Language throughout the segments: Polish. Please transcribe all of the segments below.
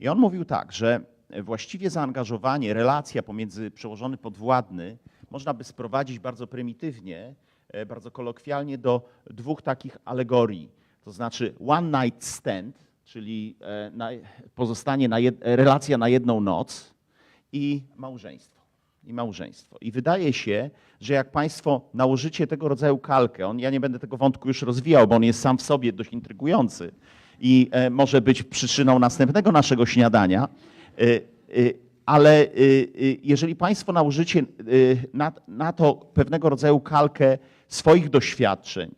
I on mówił tak, że właściwie zaangażowanie, relacja pomiędzy przełożony podwładny można by sprowadzić bardzo prymitywnie, e, bardzo kolokwialnie do dwóch takich alegorii. To znaczy one night stand, czyli e, pozostanie na jed, relacja na jedną noc i małżeństwo. I małżeństwo. I wydaje się, że jak Państwo nałożycie tego rodzaju kalkę, on, ja nie będę tego wątku już rozwijał, bo on jest sam w sobie dość intrygujący i e, może być przyczyną następnego naszego śniadania, e, e, ale jeżeli Państwo nałożycie na, na to pewnego rodzaju kalkę swoich doświadczeń,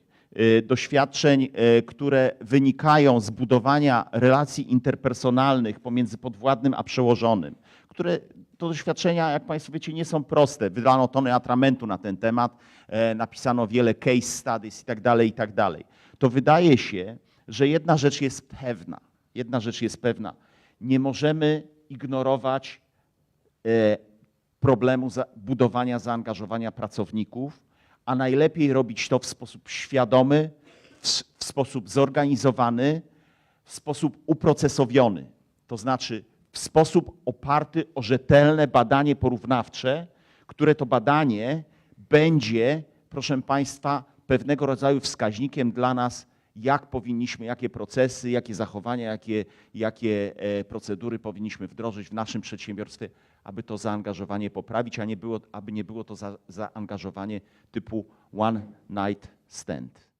doświadczeń, które wynikają z budowania relacji interpersonalnych pomiędzy podwładnym a przełożonym, które to doświadczenia, jak Państwo wiecie, nie są proste. Wydano tony atramentu na ten temat, napisano wiele case studies i tak dalej, i tak. To wydaje się, że jedna rzecz jest pewna. Jedna rzecz jest pewna. Nie możemy ignorować e, problemu budowania zaangażowania pracowników, a najlepiej robić to w sposób świadomy, w sposób zorganizowany, w sposób uprocesowiony. To znaczy w sposób oparty o rzetelne badanie porównawcze, które to badanie będzie, proszę Państwa, pewnego rodzaju wskaźnikiem dla nas, jak powinniśmy, jakie procesy, jakie zachowania, jakie, jakie e, procedury powinniśmy wdrożyć w naszym przedsiębiorstwie, aby to zaangażowanie poprawić, a nie było, aby nie było to za, zaangażowanie typu one night stand.